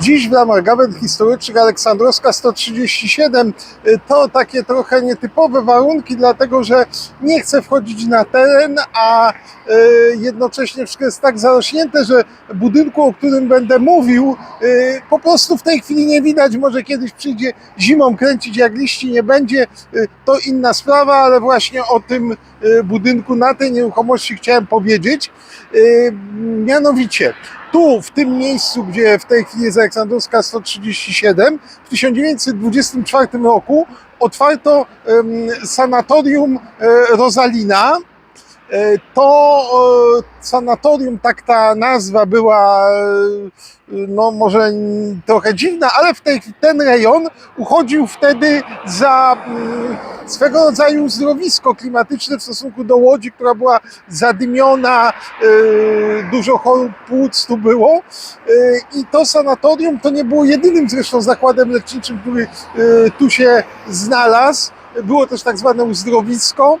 Dziś w ramach gawęd historycznych Aleksandrowska 137 y, to takie trochę nietypowe warunki, dlatego że nie chcę wchodzić na teren, a y, jednocześnie wszystko jest tak zarośnięte, że budynku, o którym będę mówił, y, po prostu w tej chwili nie widać. Może kiedyś przyjdzie zimą kręcić, jak liści nie będzie, to inna sprawa, ale właśnie o tym budynku na tej nieruchomości chciałem powiedzieć. Mianowicie, tu, w tym miejscu, gdzie w tej chwili jest Aleksandrowska 137, w 1924 roku otwarto sanatorium e, Rosalina. E, To sanatorium, tak ta nazwa była, e, no może trochę dziwna, ale w tej, ten rejon uchodził wtedy za mm, swego rodzaju uzdrowisko klimatyczne w stosunku do Łodzi, która była zadymiona, e, dużo chorób płuc tu było. I to sanatorium to nie było jedynym zresztą zakładem leczniczym, który tu się znalazł. Było też tak zwane uzdrowisko.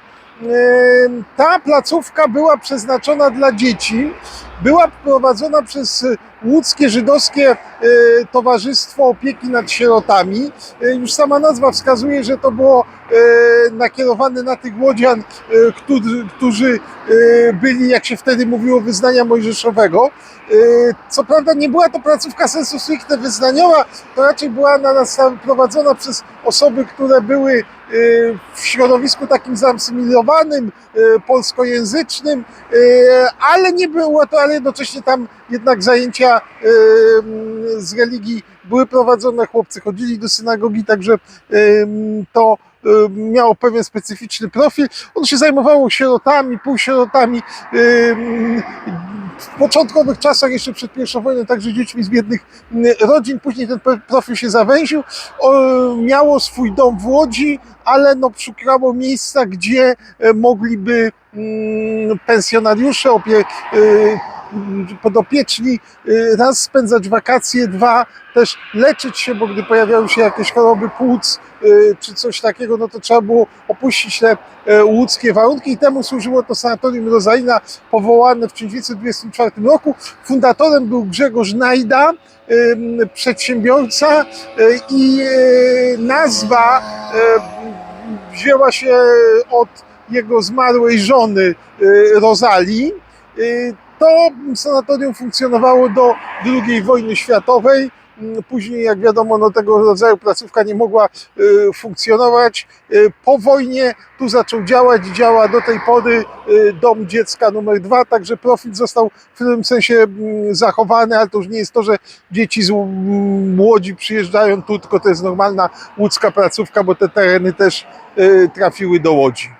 Ta placówka była przeznaczona dla dzieci. Była prowadzona przez łódzkie żydowskie e, Towarzystwo Opieki nad Sierotami. E, Już sama nazwa wskazuje, że to było e, nakierowane na tych łodzian, którzy, byli, jak się wtedy mówiło, wyznania mojżeszowego. Co prawda nie była to placówka sensu stricte wyznaniowa, to raczej była ona nas- prowadzona przez osoby, które były w środowisku takim zasymilowanym, polskojęzycznym, ale nie było to, ale jednocześnie tam jednak zajęcia e, m, z religii były prowadzone, chłopcy chodzili do synagogi, także to miało pewien specyficzny profil. On się zajmowało sierotami, półsierotami, w początkowych czasach, jeszcze przed pierwszą wojną, także dziećmi z biednych m, rodzin. Później ten profil się zawęził. Miało swój dom w Łodzi, ale no, szukało miejsca, gdzie e, mogliby mm, pensjonariusze, opie, m, podopieczni e, raz spędzać wakacje, dwa też leczyć się, bo gdy pojawiały się jakieś choroby płuc e, czy coś takiego, no to trzeba było opuścić te e, łódzkie warunki i temu służyło to sanatorium Rozaina powołane w 1924 roku. Fundatorem był Grzegorz Najda, przedsiębiorca e, i nazwa wzięła się od jego zmarłej żony Rozali. To sanatorium funkcjonowało do II wojny światowej. Mm, Później, jak wiadomo, no, tego rodzaju placówka nie mogła e, funkcjonować. E, Po wojnie tu zaczął działać, działa do tej pory e, dom dziecka numer dwa, także profil został w tym sensie mm, zachowany, ale to już nie jest to, że dzieci z mm, Łodzi przyjeżdżają tu, tylko to jest normalna łódzka placówka, bo te tereny też trafiły do Łodzi.